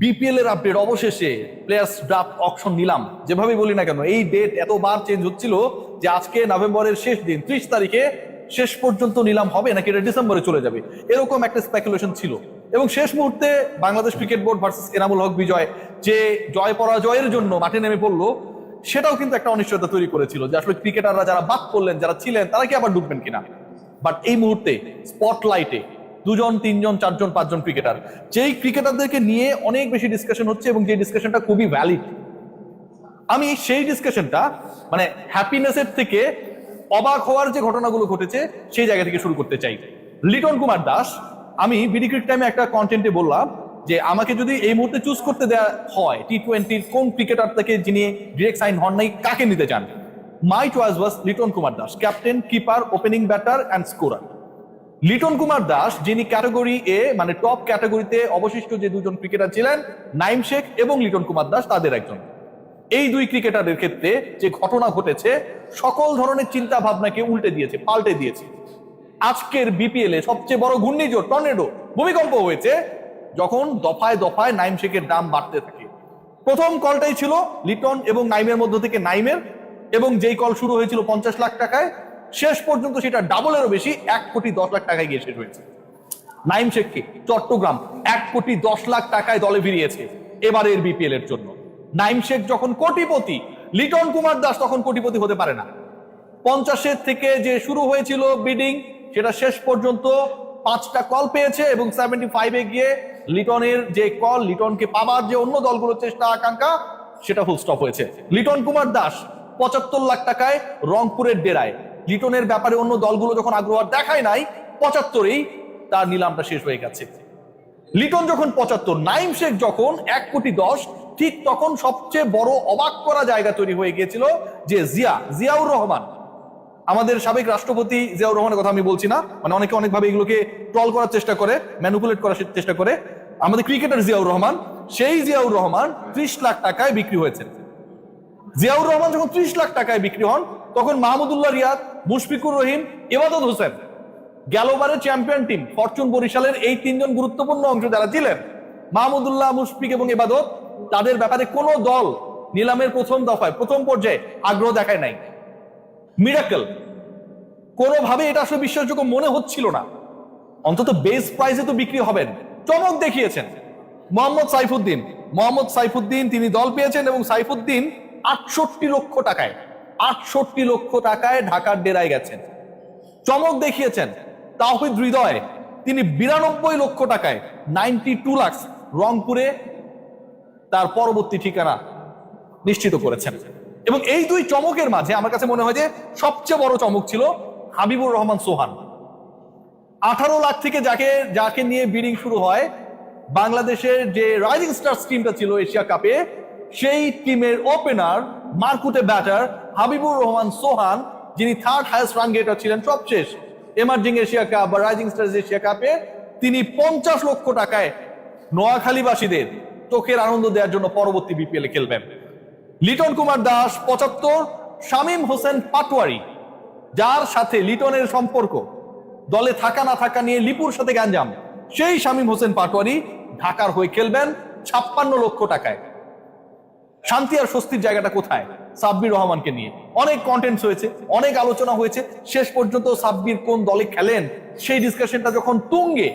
BPL এর update অবশেষে players draft auction নিলাম। যেভাবেই বলি না কেন, এই ডেট এতবার চেঞ্জ হচ্ছিল যে আজকে নভেম্বরের শেষ দিন, ত্রিশ তারিখে শেষ পর্যন্ত নিলাম হবে, নাকি এটা ডিসেম্বরে চলে যাবে? এরকম একটা স্পেকুলেশন ছিল। এবং শেষ মুহূর্তে Bangladesh cricket board versus Enamul Haque Bijoy, যে জয় পরাজয়ের জন্য মাঠে নেমে পড়ল, সেটাও কিন্তু একটা অনিশ্চয়তা তৈরি করেছিল যে আসলে ক্রিকেটাররা যারা বাদ করলেন যারা ছিলেন, তারা কি আবার ডুববেন কিনা? বাট এই মুহূর্তে স্পটলাইটে দুজন, তিনজন, চারজন, পাঁচজন ক্রিকেটার যেই ক্রিকেটারদেরকে নিয়ে অনেক বেশি ডিসকাশন হচ্ছে এবং যে ডিসকাশনটা খুবই ভ্যালিড আমি সেই ডিসকাশনটা মানে হ্যাপিনেসের থেকে অবাক হওয়ার যে ঘটনাগুলো ঘটেছে, সেই জায়গা থেকে শুরু করতে চাই। লিটন কুমার দাস, আমি বিডি ক্রিক টাইমে একটা কন্টেন্টে বললাম যে আমাকে যদি এই মুহূর্তে চুজ করতে দেওয়া হয় টি টোয়েন্টির কোন ক্রিকেটার থেকে যিনি ডিরেক্ট সাইন হন নাই, কাকে নিতে চান? My choice was Liton Kumar Das captain keeper opening batter and scorer Liton Kumar Das, যিনি ক্যাটাগরি এ মানে টপ ক্যাটাগরিতে অবশিষ্ট যে দুজন ক্রিকেটার ছিলেন, নাইম শেখ এবং লিটন কুমার দাস তাদের একজন। এই দুই ক্রিকেটারের ক্ষেত্রে যে ঘটনা ঘটেছে, সকল ধরনের চিন্তা ভাবনাকে উল্টে দিয়েছে, পাল্টে দিয়েছে। আজকের বিপিএল এ সবচেয়ে বড় ঘূর্ণিঝড় টর্নেডো ভূমিকম্প হয়েছে যখন দফায় দফায় নাইম শেখের দাম বাড়তে থাকে। প্রথম কলটাই ছিল লিটন এবং নাইমের মধ্য থেকে নাইমের এবং যেই কল শুরু হয়েছিল পঞ্চাশ লাখ টাকায় শেষ পর্যন্ত সেটা ডাবলেরও বেশি, এক কোটি দশ লাখ টাকায় গিয়ে শেষ হয়েছে। নাইম শেখকে চট্টগ্রাম এক কোটি দশ লাখ টাকায় দলে ফিরিয়েছে এবারের বিপিএল এর জন্য। নাইম শেখ যখন কোটিপতি, লিটন কুমার দাস তখন কোটিপতি হতে পারে না। পঞ্চাশের থেকে যে শুরু হয়েছিল বিডিং, সেটা শেষ পর্যন্ত পাঁচটা কল পেয়েছে এবং সেভেন্টি ফাইভে গিয়ে লিটনের যে কল, লিটনকে পাবার যে অন্য দলগুলোর চেষ্টা, আকাঙ্ক্ষা, সেটা ফুল স্টপ হয়েছে। লিটন কুমার দাস পঁচাত্তর লাখ টাকায় রংপুরের ডেরায় লিটনের ব্যাপারে অন্য দলগুলো যখন আগ্রহ দেখায় নাই, পঁচাত্তরেই তার নিলামটা শেষ হয়ে গেছে। লিটন যখন পঁচাত্তর, নাইম শেখ যখন এক কোটি দশ, ঠিক তখন সবচেয়ে বড় অবাক করা জায়গা তৈরি হয়ে গিয়েছিল যে জিয়া, জিয়াউর রহমান। আমাদের সাবেক রাষ্ট্রপতি জিয়াউর রহমানের কথা আমি বলছি না মানে অনেকে অনেকভাবে এগুলোকে ট্রল করার চেষ্টা করে, ম্যানুপুলেট করার চেষ্টা করে। আমাদের ক্রিকেটার জিয়াউর রহমান, সেই জিয়াউর রহমান ত্রিশ লাখ টাকায় বিক্রি হয়েছে জিয়াউর রহমান যখন ত্রিশ লাখ টাকায় বিক্রি হন, তখন মাহমুদুল্লাহ রিয়াদ মুশফিকুর রহিম এবাদত হোসেন। গেলবারের চ্যাম্পিয়ন টিম ফরচুন বরিশালের এই তিনজন গুরুত্বপূর্ণ অংশ যারা ছিলেন, মাহমুদুল্লাহ, মুশফিক এবং এবাদত তাদের ব্যাপারে কোনো দল নিলামের প্রথম দফায়, প্রথম পর্যায়ে আগ্রহ দেখায় নাই। মিরাকেল কোনোভাবে এটা আসলে বিশ্বাসযোগ্য মনে হচ্ছিল না। অন্তত বেস প্রাইজে তো বিক্রি হবেন। চমক দেখিয়েছেন। মোহাম্মদ সাইফুদ্দিন মোহাম্মদ সাইফুদ্দিন তিনি দল পেয়েছেন এবং সাইফুদ্দিন আটষট্টি লক্ষ টাকায় আটষট্টি লক্ষ টাকায় ঢাকার ডেরায় গেছেন। চমক দেখিয়েছেন তাহিদ হৃদয়, তিনি বিরানব্বই লক্ষ টাকায় নাইনটি টু লাক্স রংপুরে তার পরবর্তী ঠিকানা নিশ্চিত করেছেন। এবং এই দুই চমকের মাঝে আমার কাছে মনে হয় যে সবচেয়ে বড় চমক ছিল হাবিবুর রহমান সোহান। আঠারো লাখ থেকে যাকে যাকে নিয়ে বিডিং শুরু হয়, বাংলাদেশের যে রাইজিং স্টার্স টিমটা ছিল এশিয়া কাপে, সেই টিমের ওপেনার মার্কুটে ব্যাটার হাবিবুর রহমান সোহান, যিনি থার্ড হায়েস্ট রান গেটার ছিলেন সবশেষ। এমার্জিং এশিয়া কাপ বা রাইজিং স্টার্স এশিয়া কাপে তিনি পঞ্চাশ লক্ষ টাকায় নোয়াখালীবাসীদের চোখের আনন্দ দেওয়ার জন্য পরবর্তী বিপিএল এ খেলবেন। লিটন কুমার দাস পঁচাত্তর, শামীম হোসেন পাটোয়ারি, যার সাথে লিটনের সম্পর্ক, দলে থাকা না থাকা নিয়ে লিপুর সাথে গ্যাঞ্জাম, সেই শামীম হোসেন পাটোয়ারি ঢাকার হয়ে খেলবেন ছাপ্পান্ন লক্ষ টাকায়। শান্তি আর স্বস্তির জায়গাটা কোথায়? সাব্বির রহমানকে নিয়ে। অনেক কন্টেন্টস হয়েছে, অনেক আলোচনা হয়েছে। শেষ পর্যন্ত সাব্বির কোন দলে খেলেন, সেই ডিসকাশনটা যখন তুঙ্গে,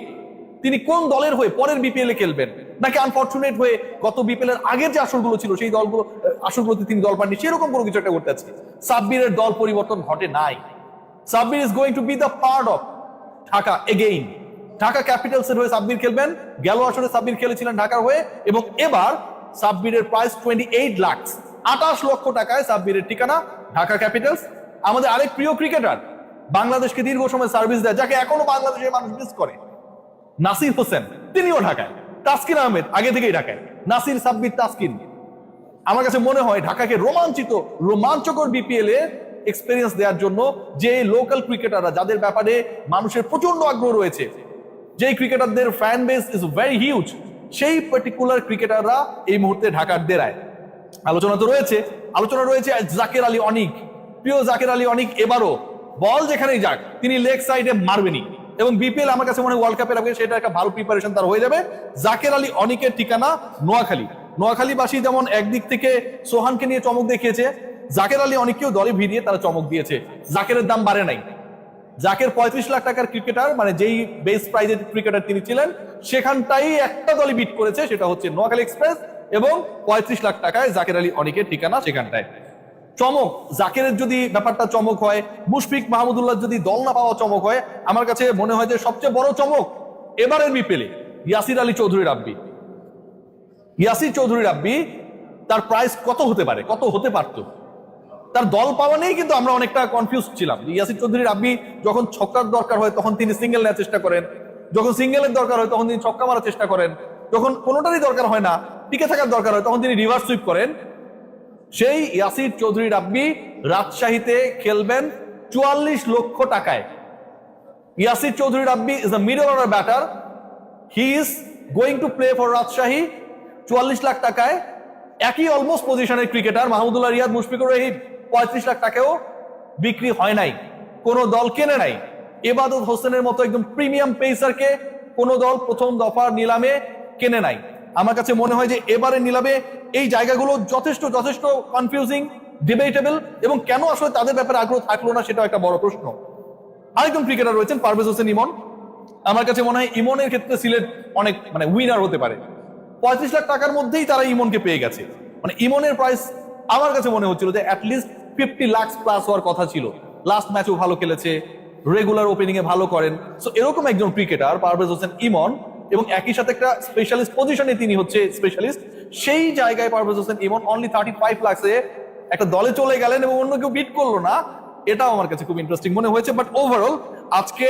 তিনি কোন দলের হয়ে পরের বিপিএল এ খেলবেন, নাকি আনফর্চুনেট হয়ে গত বিপিএল এর আগের যে আসরগুলো ছিল, সেই দলগুলো, আসরগুলোতে তিনি দল পাননি, সেরকম কোনো কিছু একটা করতে সাব্বিরের দল পরিবর্তন ঘটে নাই। Sabbir is going to be the part of Dhaka again Dhaka capitals এর হয়ে সাব্বির খেলবেন, গেল আসরে সাব্বির খেলেছিলেন ঢাকার হয়ে, এবং এবার সাব্বিরের প্রাইস টোয়েন্টি এইট লাখ আঠাশ লক্ষ টাকায় সাব্বিরের ঠিকানা, ঢাকা ক্যাপিটালস। আমাদের আরেক প্রিয় ক্রিকেটার, বাংলাদেশকে দীর্ঘ সময় সার্ভিস দেয়, যাকে এখনও বাংলাদেশের মানুষ মিস করে। নাসির হোসেন, তিনিও ঢাকায়। তাসকিন আহমেদ, আগে থেকেই ঢাকায়। নাসির, সাব্বির, তাসকিন। আমার কাছে মনে হয় ঢাকাকে রোমাঞ্চিত, রোমাঞ্চকর বিপিএল এ এক্সপিরিয়েন্স দেওয়ার জন্য যে লোকাল ক্রিকেটাররা যাদের ব্যাপারে মানুষের প্রচণ্ড আগ্রহ রয়েছে, যেই ক্রিকেটারদের fan base is very huge সেই পার্টিকুলার ক্রিকেটাররা এই মুহূর্তে ঢাকার ডেরায় আলোচনা তো রয়েছে। আলোচনা রয়েছে জাকের আলী অনিক। প্রিয় জাকের আলী অনিক, এবারও বল যেখানেই যাক, তিনি লেগ সাইডে মারবেনি এবং বিপিএল আমার কাছে মনে হয় ওয়ার্ল্ড কাপের আগে সেটা একটা ভালো প্রিপারেশন তার হয়ে যাবে। জাকের আলী অনিকের ঠিকানা নোয়াখালী। নোয়াখালীবাসী যেমন একদিক থেকে সোহানকে নিয়ে চমক দেখিয়েছে, জাকের আলী অনেককেও দলে ভিড়িয়ে তারা চমক দিয়েছে। জাকেরের দাম বাড়ে নাই। জাকের পঁয়ত্রিশ লাখ টাকার ক্রিকেটার মানে যেই বেস প্রাইজের ক্রিকেটার তিনি ছিলেন, সেখানটাই একটা দলই বিট করেছে, সেটা হচ্ছে নোয়াখালী এক্সপ্রেস এবং পঁয়ত্রিশ লাখ টাকায় জাকের আলী অনেকের ঠিকানা সেখানটায়। চমক, জাকেরের যদি ব্যাপারটা চমক হয়, মুশফিক মাহমুদুল্লাহ যদি দল না পাওয়া চমক হয়, আমার কাছে মনে হয় যে সবচেয়ে বড় চমক এবারের বিপেলে ইয়াসির আলী চৌধুরী রাব্বি ইয়াসির চৌধুরী রাব্বি তার প্রাইস কত হতে পারে, কত হতে পারতো? তার দল পাওয়া নেই কিন্তু আমরা অনেকটা কনফিউজ ছিলাম। ইয়াসির চৌধুরী রাব্বি যখন ছক্কার দরকার হয়, তখন তিনি সিঙ্গেল নেওয়ার চেষ্টা করেন। যখন সিঙ্গেলের দরকার হয়, তখন তিনি ছক্কা মারার চেষ্টা করেন। যখন কোনোটারই দরকার হয় না টিকে থাকার দরকার হয়, তখন তিনি রিভার্স সুইপ করেন। সেই ইয়াসির চৌধুরী রাব্বি রাজশাহীতে খেলবেন চুয়াল্লিশ লক্ষ টাকায়। Yasir Chowdhury Rabbi is the middle order batter he is going to play for Rajshahi চুয়াল্লিশ লাখ টাকায়। একই অলমোস্ট পজিশনের ক্রিকেটার মাহমুদুল্লাহ রিয়াদ মুশফিকুর রহিম পঁয়ত্রিশ লাখ টাকাও বিক্রি হয় নাই। কোন দল কেনে নাই। এবাদত হোসেনের মতো একদম প্রিমিয়াম পেসারকে কোন দল প্রথম দফার নিলামে কেনে নাই। আমার কাছে মনে হয় যে এবারে নিলামে এই জায়গাগুলো যথেষ্ট যথেষ্ট কনফিউজিং ডিবেটেবল এবং কেন আসলে তাদের ব্যাপারে আগ্রহ থাকল না সেটাও একটা বড় প্রশ্ন। আরেকজন ক্রিকেটার রয়েছেন, পারভেজ হোসেন ইমন। আমার কাছে মনে হয় ইমনের ক্ষেত্রে সিলেট অনেক মানে উইনার হতে পারে। পঁয়ত্রিশ লাখ টাকার মধ্যেই তারা ইমনকে পেয়ে গেছে। মানে ইমনের প্রাইস আমার কাছে মনে হচ্ছিল যে অ্যাটলিস্ট ফিফটি লাখ প্লাস হওয়ার কথা ছিল। লাস্ট ম্যাচও ভালো খেলেছে রেগুলার ওপেনিং এ ভালো করেন। সো এরকম একজন ক্রিকেটার পারভেজ হোসেন ইমন এবং একই সাথে একটা স্পেশালিস্ট পজিশনে তিনি হচ্ছে স্পেশালিস্ট সেই জায়গায় Parvez Hossain Emon only thirty five লাক্সে একটা দলে চলে গেলেন এবং অন্য কেউ বিট করল না, এটাও আমার কাছে খুব ইন্টারেস্টিং মনে হয়েছে বাট ওভারঅল আজকে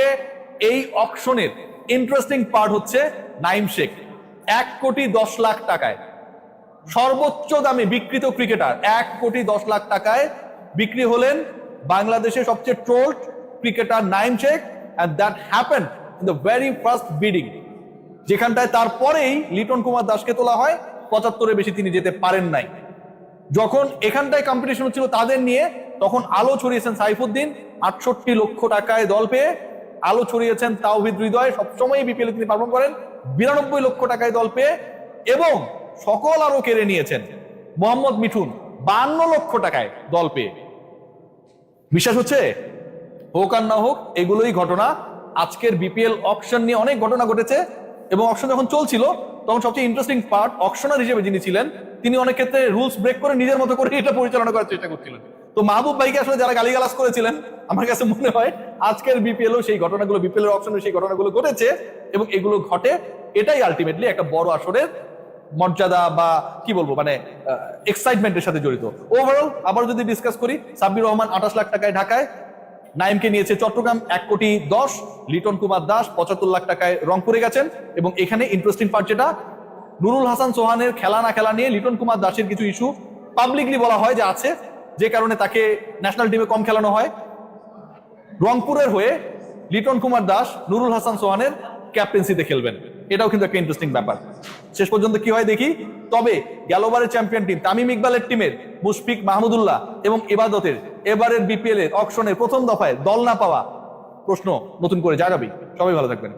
এই অপশনের ইন্টারেস্টিং পার্ট হচ্ছে নাইম শেখ, এক কোটি দশ লাখ টাকায়, সর্বোচ্চ দামে বিক্রিত ক্রিকেটার এক কোটি দশ লাখ টাকায় বিক্রি হলেন বাংলাদেশের সবচেয়ে trolled cricketer Naim Sheikh and that happen in the very first bidding যেখানটায় তারপরেই লিটন কুমার দাসকে তোলা হয়, পঁচাত্তরের বেশি তিনি যেতে পারেন নাই। যখন এখানটায় কম্পিটিশন হচ্ছিল তাদের নিয়ে, তখন আলো ছড়িয়েছেন সাইফুদ্দিন, আটষট্টি লক্ষ টাকায় দল পেয়ে আলো ছড়িয়েছেন তাওহিদ হৃদয় সবসময় বিপিএল তিনি পালন করেন, বিরানব্বই লক্ষ টাকায় দল পেয়ে এবং সকল আরও কেড়ে নিয়েছেন। মোহাম্মদ মিঠুন, বান্ন লক্ষ টাকায় দল পেয়ে। বিশ্বাস হচ্ছে? হোক আর না হোক, এগুলোই ঘটনা। আজকের বিপিএল অপশন নিয়ে অনেক ঘটনা ঘটেছে। এবং অপশন যখন চলছিল, তখন সবচেয়ে ইন্টারেস্টিং পার্ট অপশনার হিসেবে যিনি ছিলেন, তিনি অনেক ক্ষেত্রে রুলস ব্রেক করে নিজের মতো করে এটা পরিচালনা করার চেষ্টা করছিলেন। তো মাহবুব ভাইকে আসলে যারা গালিগালাজ করেছিলেন, আমার কাছে মনে হয় আজকের বিপিএলও সেই ঘটনাগুলো বিপিএল এর অপশনে সেই ঘটনাগুলো ঘটেছে এবং এগুলো ঘটে এটাই আলটিমেটলি একটা বড় আসরের মর্যাদা বা কি বলব মানে এক্সাইটমেন্টের সাথে জড়িত। ওভারঅল আবার যদি ডিসকাস করি, সাব্বির রহমান আঠাশ লাখ টাকায় ঢাকায় নাইমকে নিয়েছে চট্টগ্রাম এক কোটি দশ, লিটন কুমার দাস পঁচাত্তর লাখ টাকায় রংপুরে গেছেন এবং এখানে ইন্টারেস্টিং পার্ট যেটা, নুরুল হাসান সোহানের খেলা না খেলা নিয়ে লিটন কুমার দাসের কিছু ইস্যু পাবলিকলি বলা হয় যে আছে, যে কারণে তাকে ন্যাশনাল টিমে কম খেলানো হয়। রংপুরের হয়ে লিটন কুমার দাস, নুরুল হাসান সোহানের ক্যাপ্টেন্সিতে খেলবেন। এটাও কিন্তু একটা ইন্টারেস্টিং ব্যাপার। শেষ পর্যন্ত কি হয় দেখি? তবে গেলবারের চ্যাম্পিয়ন টিম তামিম ইকবালের টিমের মুশফিক মাহমুদুল্লাহ এবং এবাদতের এবারের বিপিএল এর অকশনের প্রথম দফায় দল না পাওয়া প্রশ্ন নতুন করে জাগাবি। সবাই ভালো থাকবেন।